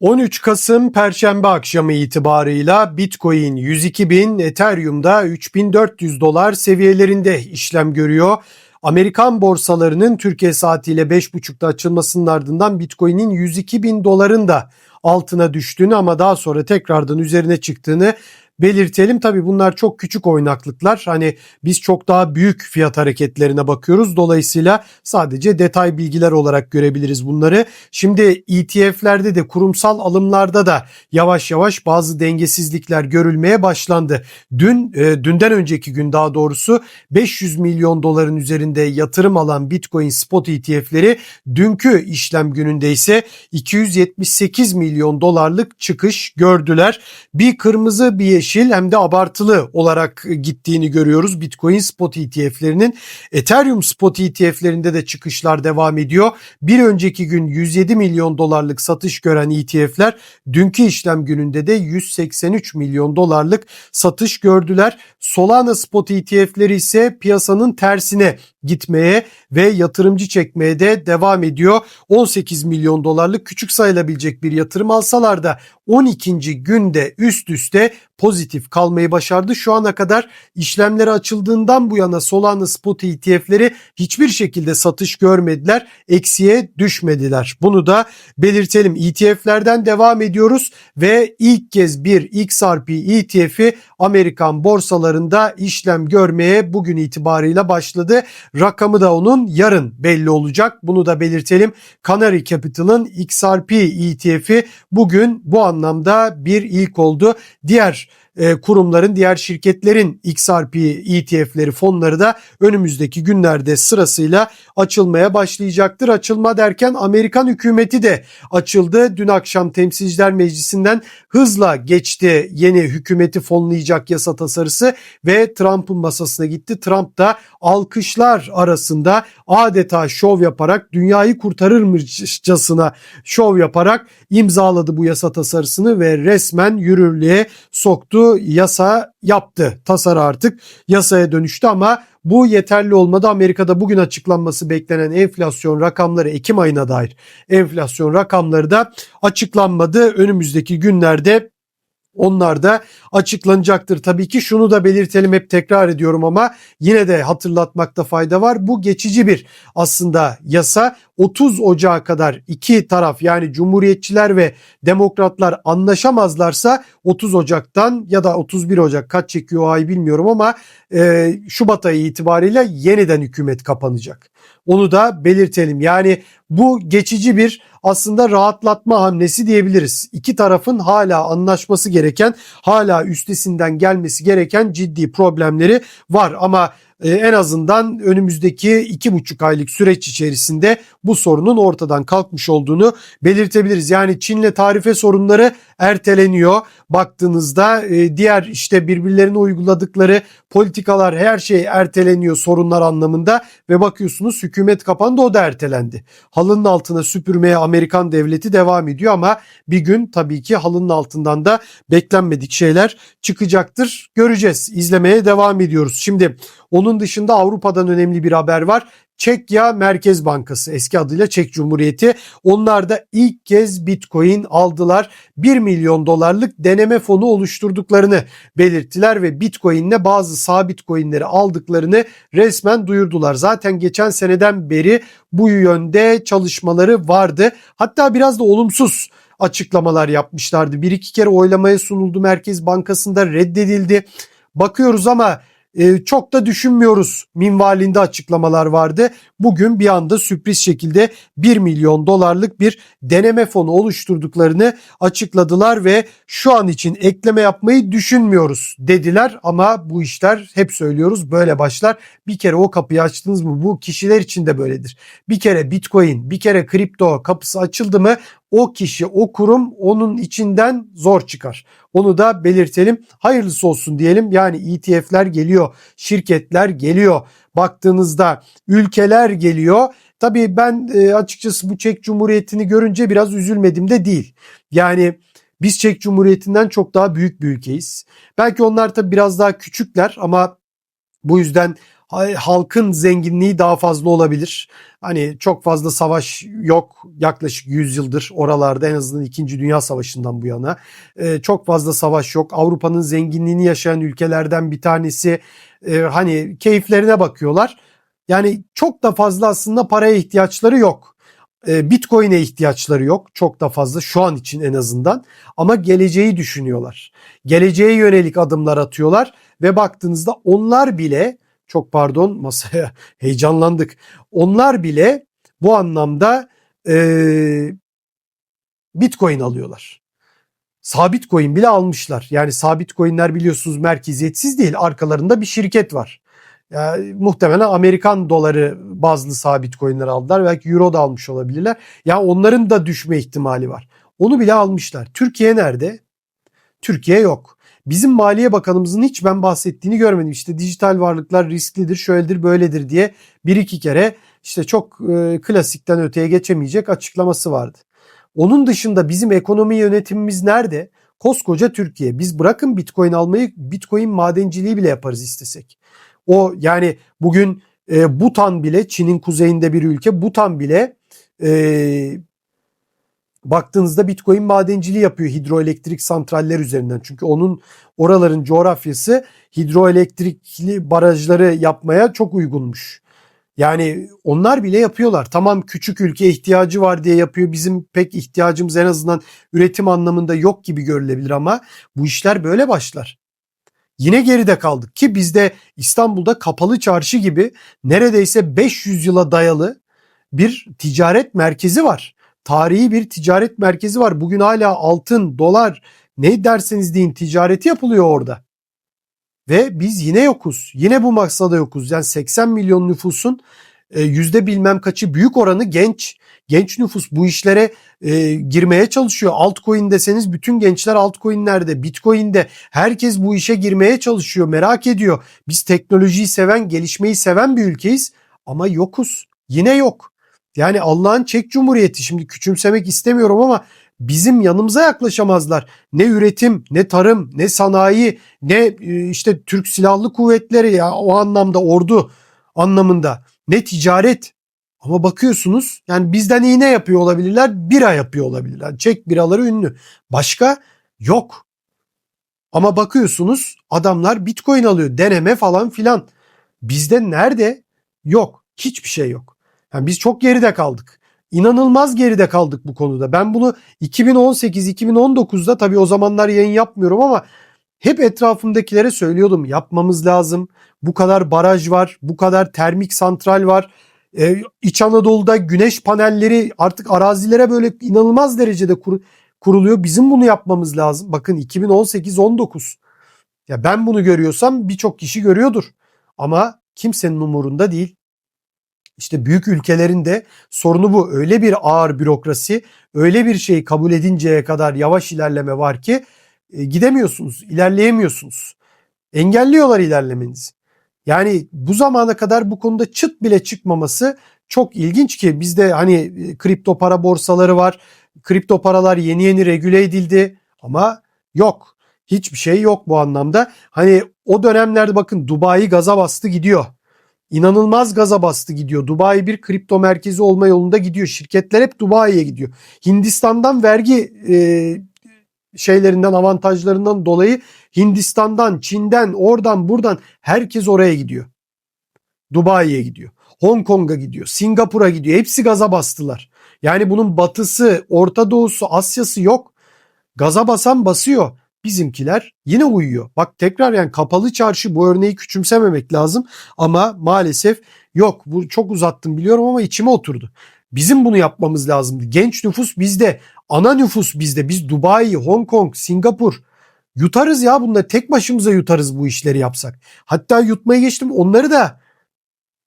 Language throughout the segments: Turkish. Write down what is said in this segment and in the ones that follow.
13 Kasım Perşembe akşamı itibarıyla Bitcoin 102 bin, Ethereum'da 3400 dolar seviyelerinde işlem görüyor. Amerikan borsalarının Türkiye saatiyle 5.30'da açılmasının ardından Bitcoin'in 102 bin doların da altına düştüğünü ama daha sonra tekrardan üzerine çıktığını belirtelim. Tabi bunlar çok küçük oynaklıklar. Hani biz çok daha büyük fiyat hareketlerine bakıyoruz. Dolayısıyla sadece detay bilgiler olarak görebiliriz bunları. Şimdi ETF'lerde de kurumsal alımlarda da yavaş yavaş bazı dengesizlikler görülmeye başlandı. Dün e, dünden önceki gün daha doğrusu 500 milyon doların üzerinde yatırım alan Bitcoin spot ETF'leri dünkü işlem gününde ise 278 milyon dolarlık çıkış gördüler. Bir kırmızı bir yeşil yeşil hem de abartılı olarak gittiğini görüyoruz Bitcoin spot ETF'lerinin. Ethereum spot ETF'lerinde de çıkışlar devam ediyor. Bir önceki gün 107 milyon dolarlık satış gören ETF'ler dünkü işlem gününde de 183 milyon dolarlık satış gördüler. Solana spot ETF'leri ise piyasanın tersine gitmeye ve yatırımcı çekmeye de devam ediyor. 18 milyon dolarlık küçük sayılabilecek bir yatırım alsalar da 12. günde üst üste pozitif kalmayı başardı. Şu ana kadar işlemleri açıldığından bu yana Solana spot ETF'leri hiçbir şekilde satış görmediler. Eksiye düşmediler. Bunu da belirtelim. ETF'lerden devam ediyoruz ve ilk kez bir XRP ETF'i Amerikan borsalarında işlem görmeye bugün itibarıyla başladı. Rakamı da onun yarın belli olacak. Bunu da belirtelim. Canary Capital'ın XRP ETF'i bugün bu anlamda bir ilk oldu. Diğer e, kurumların, diğer şirketlerin XRP ETF'leri, fonları da önümüzdeki günlerde sırasıyla açılmaya başlayacaktır. Açılma derken Amerikan hükümeti de açıldı. Dün akşam Temsilciler Meclisi'nden hızla geçti yeni hükümeti fonlayacak yasa tasarısı ve Trump'ın masasına gitti. Trump da alkışlar arasında adeta şov yaparak dünyayı kurtarırmışçasına şov yaparak imzaladı bu yasa tasarısını ve resmen yürürlüğe soktu yasa yaptı. Tasarı artık yasaya dönüştü ama bu yeterli olmadı. Amerika'da bugün açıklanması beklenen enflasyon rakamları Ekim ayına dair enflasyon rakamları da açıklanmadı. Önümüzdeki günlerde onlar da açıklanacaktır. Tabii ki şunu da belirtelim hep tekrar ediyorum ama yine de hatırlatmakta fayda var. Bu geçici bir aslında yasa 30 Ocağı kadar iki taraf yani Cumhuriyetçiler ve Demokratlar anlaşamazlarsa 30 Ocak'tan ya da 31 Ocak kaç çekiyor ay bilmiyorum ama e, Şubat ayı itibariyle yeniden hükümet kapanacak. Onu da belirtelim. Yani bu geçici bir aslında rahatlatma hamlesi diyebiliriz. İki tarafın hala anlaşması gereken, hala üstesinden gelmesi gereken ciddi problemleri var ama e, en azından önümüzdeki iki buçuk aylık süreç içerisinde bu sorunun ortadan kalkmış olduğunu belirtebiliriz. Yani Çin'le tarife sorunları erteleniyor. Baktığınızda e, diğer işte birbirlerine uyguladıkları politikalar her şey erteleniyor sorunlar anlamında ve bakıyorsunuz hükümet kapandı o da ertelendi. Halının altına süpürmeye Amerikan devleti devam ediyor ama bir gün tabii ki halının altından da beklenmedik şeyler çıkacaktır. Göreceğiz. İzlemeye devam ediyoruz. Şimdi onun dışında Avrupa'dan önemli bir haber var. Çekya Merkez Bankası eski adıyla Çek Cumhuriyeti onlar da ilk kez Bitcoin aldılar. 1 milyon dolarlık deneme fonu oluşturduklarını belirttiler ve Bitcoin'le bazı sabit coinleri aldıklarını resmen duyurdular. Zaten geçen seneden beri bu yönde çalışmaları vardı. Hatta biraz da olumsuz açıklamalar yapmışlardı. Bir iki kere oylamaya sunuldu Merkez Bankası'nda reddedildi. Bakıyoruz ama e, çok da düşünmüyoruz minvalinde açıklamalar vardı. Bugün bir anda sürpriz şekilde 1 milyon dolarlık bir deneme fonu oluşturduklarını açıkladılar ve şu an için ekleme yapmayı düşünmüyoruz dediler ama bu işler hep söylüyoruz böyle başlar. Bir kere o kapıyı açtınız mı bu kişiler için de böyledir. Bir kere Bitcoin, bir kere kripto kapısı açıldı mı o kişi, o kurum onun içinden zor çıkar. Onu da belirtelim. Hayırlısı olsun diyelim. Yani ETF'ler geliyor, şirketler geliyor. Baktığınızda ülkeler geliyor. Tabii ben e, açıkçası bu Çek Cumhuriyeti'ni görünce biraz üzülmedim de değil. Yani biz Çek Cumhuriyeti'nden çok daha büyük bir ülkeyiz. Belki onlar tabii biraz daha küçükler ama bu yüzden halkın zenginliği daha fazla olabilir. Hani çok fazla savaş yok yaklaşık 100 yıldır oralarda en azından 2. Dünya Savaşı'ndan bu yana. Ee, çok fazla savaş yok. Avrupa'nın zenginliğini yaşayan ülkelerden bir tanesi. Ee, hani keyiflerine bakıyorlar. Yani çok da fazla aslında paraya ihtiyaçları yok. Ee, Bitcoin'e ihtiyaçları yok çok da fazla şu an için en azından ama geleceği düşünüyorlar. Geleceğe yönelik adımlar atıyorlar ve baktığınızda onlar bile çok pardon masaya heyecanlandık. Onlar bile bu anlamda e, Bitcoin alıyorlar. Sabit coin bile almışlar. Yani sabit coinler biliyorsunuz merkeziyetsiz değil. Arkalarında bir şirket var. Yani muhtemelen Amerikan doları bazlı sabit coinler aldılar. Belki euro da almış olabilirler. Ya yani onların da düşme ihtimali var. Onu bile almışlar. Türkiye nerede? Türkiye yok. Bizim Maliye Bakanımızın hiç ben bahsettiğini görmedim. İşte dijital varlıklar risklidir, şöyledir, böyledir diye bir iki kere işte çok e, klasikten öteye geçemeyecek açıklaması vardı. Onun dışında bizim ekonomi yönetimimiz nerede? Koskoca Türkiye. Biz bırakın Bitcoin almayı, Bitcoin madenciliği bile yaparız istesek. O yani bugün e, Butan bile Çin'in kuzeyinde bir ülke. Butan bile e, baktığınızda Bitcoin madenciliği yapıyor hidroelektrik santraller üzerinden. Çünkü onun oraların coğrafyası hidroelektrikli barajları yapmaya çok uygunmuş. Yani onlar bile yapıyorlar. Tamam küçük ülke ihtiyacı var diye yapıyor. Bizim pek ihtiyacımız en azından üretim anlamında yok gibi görülebilir ama bu işler böyle başlar. Yine geride kaldık ki bizde İstanbul'da kapalı çarşı gibi neredeyse 500 yıla dayalı bir ticaret merkezi var. Tarihi bir ticaret merkezi var. Bugün hala altın, dolar ne derseniz deyin ticareti yapılıyor orada. Ve biz yine yokuz. Yine bu maksada yokuz. Yani 80 milyon nüfusun e, yüzde bilmem kaçı büyük oranı genç. Genç nüfus bu işlere e, girmeye çalışıyor. Altcoin deseniz bütün gençler altcoin'lerde, Bitcoin'de herkes bu işe girmeye çalışıyor, merak ediyor. Biz teknolojiyi seven, gelişmeyi seven bir ülkeyiz ama yokuz. Yine yok. Yani Allah'ın çek cumhuriyeti şimdi küçümsemek istemiyorum ama bizim yanımıza yaklaşamazlar. Ne üretim, ne tarım, ne sanayi, ne işte Türk Silahlı Kuvvetleri ya o anlamda ordu anlamında, ne ticaret. Ama bakıyorsunuz yani bizden iğne yapıyor olabilirler, bira yapıyor olabilirler. Çek biraları ünlü. Başka yok. Ama bakıyorsunuz adamlar Bitcoin alıyor, deneme falan filan. Bizde nerede? Yok. Hiçbir şey yok. Yani biz çok geride kaldık. İnanılmaz geride kaldık bu konuda. Ben bunu 2018-2019'da tabii o zamanlar yayın yapmıyorum ama hep etrafımdakilere söylüyordum. Yapmamız lazım. Bu kadar baraj var, bu kadar termik santral var. Ee, İç Anadolu'da güneş panelleri artık arazilere böyle inanılmaz derecede kur, kuruluyor. Bizim bunu yapmamız lazım. Bakın 2018-19. Ya ben bunu görüyorsam birçok kişi görüyordur. Ama kimsenin umurunda değil. İşte büyük ülkelerin de sorunu bu. Öyle bir ağır bürokrasi, öyle bir şeyi kabul edinceye kadar yavaş ilerleme var ki e, gidemiyorsunuz, ilerleyemiyorsunuz. Engelliyorlar ilerlemenizi. Yani bu zamana kadar bu konuda çıt bile çıkmaması çok ilginç ki bizde hani e, kripto para borsaları var. Kripto paralar yeni yeni regüle edildi ama yok. Hiçbir şey yok bu anlamda. Hani o dönemlerde bakın Dubai gaza bastı gidiyor. İnanılmaz gaza bastı gidiyor. Dubai bir kripto merkezi olma yolunda gidiyor. Şirketler hep Dubai'ye gidiyor. Hindistan'dan vergi e, şeylerinden avantajlarından dolayı Hindistan'dan, Çin'den, oradan buradan herkes oraya gidiyor. Dubai'ye gidiyor. Hong Kong'a gidiyor. Singapur'a gidiyor. Hepsi gaza bastılar. Yani bunun batısı, Orta Doğusu, Asya'sı yok. Gaza basan basıyor. Bizimkiler yine uyuyor. Bak tekrar yani kapalı çarşı bu örneği küçümsememek lazım ama maalesef yok. Bu çok uzattım biliyorum ama içime oturdu. Bizim bunu yapmamız lazımdı. Genç nüfus bizde, ana nüfus bizde. Biz Dubai, Hong Kong, Singapur yutarız ya bunları tek başımıza yutarız bu işleri yapsak. Hatta yutmayı geçtim onları da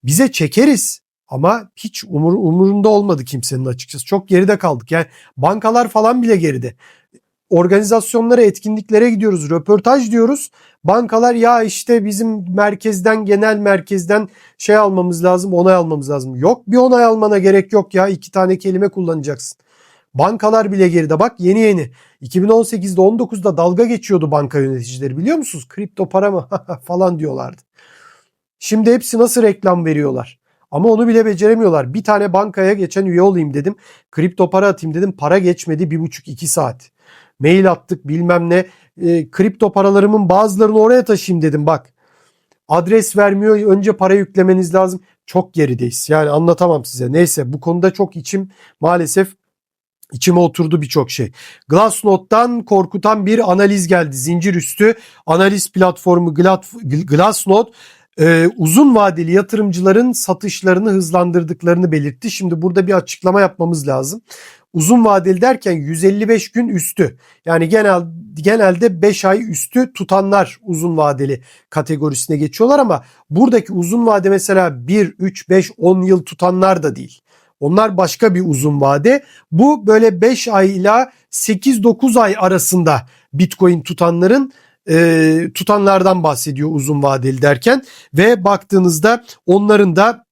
bize çekeriz. Ama hiç umur, umurunda olmadı kimsenin açıkçası. Çok geride kaldık. Yani bankalar falan bile geride organizasyonlara, etkinliklere gidiyoruz, röportaj diyoruz. Bankalar ya işte bizim merkezden, genel merkezden şey almamız lazım, onay almamız lazım. Yok bir onay almana gerek yok ya. iki tane kelime kullanacaksın. Bankalar bile geride. Bak yeni yeni. 2018'de 19'da dalga geçiyordu banka yöneticileri biliyor musunuz? Kripto para mı falan diyorlardı. Şimdi hepsi nasıl reklam veriyorlar. Ama onu bile beceremiyorlar. Bir tane bankaya geçen üye olayım dedim. Kripto para atayım dedim. Para geçmedi bir buçuk iki saat. Mail attık bilmem ne. E, kripto paralarımın bazılarını oraya taşıyayım dedim bak. Adres vermiyor. Önce para yüklemeniz lazım. Çok gerideyiz. Yani anlatamam size. Neyse bu konuda çok içim maalesef İçime oturdu birçok şey. Glassnode'dan korkutan bir analiz geldi. Zincir üstü analiz platformu Glassnode e, uzun vadeli yatırımcıların satışlarını hızlandırdıklarını belirtti. Şimdi burada bir açıklama yapmamız lazım. Uzun vadeli derken 155 gün üstü. Yani genel genelde 5 ay üstü tutanlar uzun vadeli kategorisine geçiyorlar ama buradaki uzun vade mesela 1, 3, 5, 10 yıl tutanlar da değil. Onlar başka bir uzun vade. Bu böyle 5 ay ila 8-9 ay arasında Bitcoin tutanların e, tutanlardan bahsediyor uzun vadeli derken ve baktığınızda onların da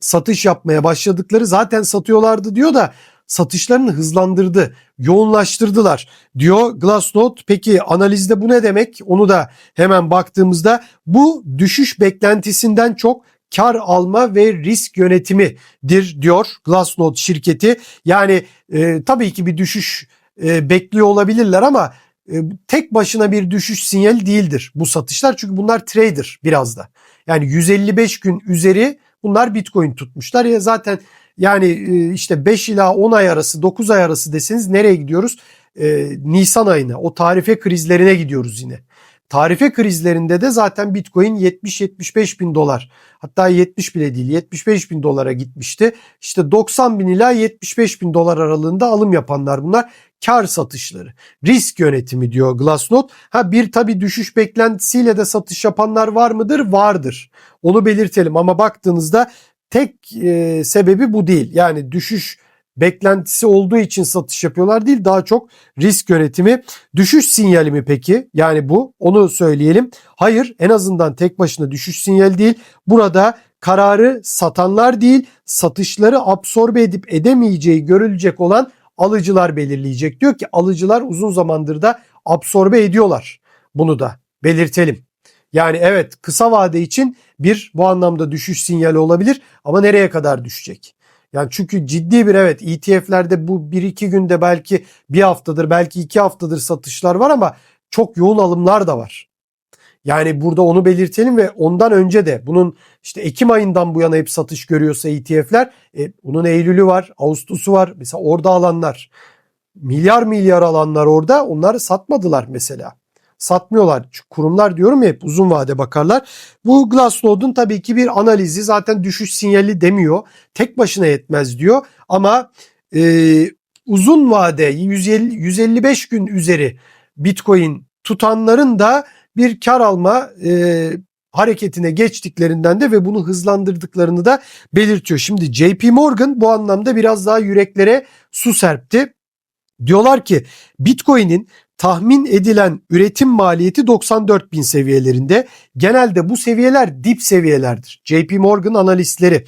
satış yapmaya başladıkları zaten satıyorlardı diyor da satışlarını hızlandırdı, yoğunlaştırdılar diyor Glassnode. Peki analizde bu ne demek? Onu da hemen baktığımızda bu düşüş beklentisinden çok kar alma ve risk yönetimidir diyor Glassnode şirketi. Yani e, tabii ki bir düşüş e, bekliyor olabilirler ama e, tek başına bir düşüş sinyali değildir bu satışlar. Çünkü bunlar trader biraz da. Yani 155 gün üzeri bunlar Bitcoin tutmuşlar ya zaten yani e, işte 5 ila 10 ay arası 9 ay arası deseniz nereye gidiyoruz? Ee, Nisan ayına o tarife krizlerine gidiyoruz yine. Tarife krizlerinde de zaten Bitcoin 70-75 bin dolar hatta 70 bile değil 75 bin dolara gitmişti. İşte 90 bin ila 75 bin dolar aralığında alım yapanlar bunlar kar satışları. Risk yönetimi diyor Glassnode. Ha bir tabi düşüş beklentisiyle de satış yapanlar var mıdır? Vardır. Onu belirtelim ama baktığınızda tek e, sebebi bu değil. Yani düşüş beklentisi olduğu için satış yapıyorlar değil daha çok risk yönetimi. Düşüş sinyali mi peki? Yani bu onu söyleyelim. Hayır en azından tek başına düşüş sinyali değil. Burada kararı satanlar değil satışları absorbe edip edemeyeceği görülecek olan alıcılar belirleyecek. Diyor ki alıcılar uzun zamandır da absorbe ediyorlar. Bunu da belirtelim. Yani evet kısa vade için bir bu anlamda düşüş sinyali olabilir ama nereye kadar düşecek? Yani çünkü ciddi bir evet ETF'lerde bu 1-2 günde belki bir haftadır belki 2 haftadır satışlar var ama çok yoğun alımlar da var. Yani burada onu belirtelim ve ondan önce de bunun işte Ekim ayından bu yana hep satış görüyorsa ETF'ler e, bunun Eylül'ü var, Ağustos'u var. Mesela orada alanlar milyar milyar alanlar orada onları satmadılar mesela satmıyorlar. Çünkü kurumlar diyorum ya hep uzun vade bakarlar. Bu Glassnode'un tabii ki bir analizi zaten düşüş sinyali demiyor. Tek başına yetmez diyor ama e, uzun vade 150, 155 gün üzeri Bitcoin tutanların da bir kar alma e, hareketine geçtiklerinden de ve bunu hızlandırdıklarını da belirtiyor. Şimdi JP Morgan bu anlamda biraz daha yüreklere su serpti. Diyorlar ki Bitcoin'in tahmin edilen üretim maliyeti 94 bin seviyelerinde. Genelde bu seviyeler dip seviyelerdir. JP Morgan analistleri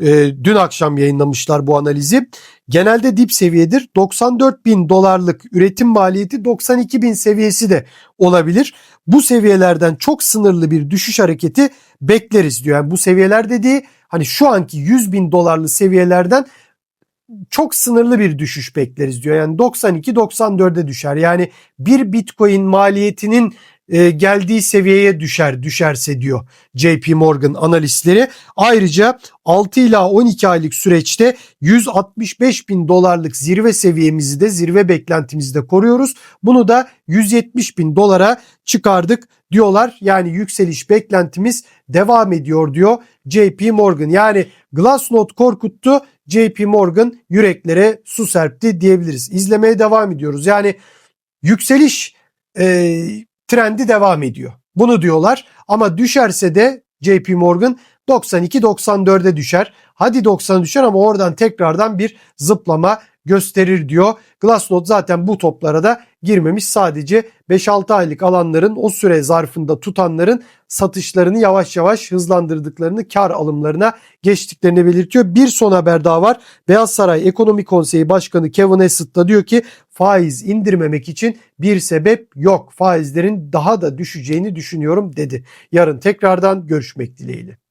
e, dün akşam yayınlamışlar bu analizi. Genelde dip seviyedir. 94 bin dolarlık üretim maliyeti 92 bin seviyesi de olabilir. Bu seviyelerden çok sınırlı bir düşüş hareketi bekleriz diyor. Yani bu seviyeler dediği hani şu anki 100 bin dolarlı seviyelerden çok sınırlı bir düşüş bekleriz diyor. Yani 92-94'e düşer. Yani bir Bitcoin maliyetinin e, geldiği seviyeye düşer düşerse diyor JP Morgan analistleri. Ayrıca 6 ila 12 aylık süreçte 165 bin dolarlık zirve seviyemizi de zirve beklentimizi de koruyoruz. Bunu da 170 bin dolara çıkardık diyorlar. Yani yükseliş beklentimiz devam ediyor diyor JP Morgan. Yani Glassnode korkuttu JP Morgan yüreklere su serpti diyebiliriz. İzlemeye devam ediyoruz. Yani yükseliş e, trendi devam ediyor. Bunu diyorlar ama düşerse de JP Morgan 92-94'e düşer. Hadi 90 düşer ama oradan tekrardan bir zıplama gösterir diyor. Glassnode zaten bu toplara da girmemiş. Sadece 5-6 aylık alanların o süre zarfında tutanların satışlarını yavaş yavaş hızlandırdıklarını, kar alımlarına geçtiklerini belirtiyor. Bir son haber daha var. Beyaz Saray Ekonomi Konseyi Başkanı Kevin Hassett da diyor ki faiz indirmemek için bir sebep yok. Faizlerin daha da düşeceğini düşünüyorum dedi. Yarın tekrardan görüşmek dileğiyle.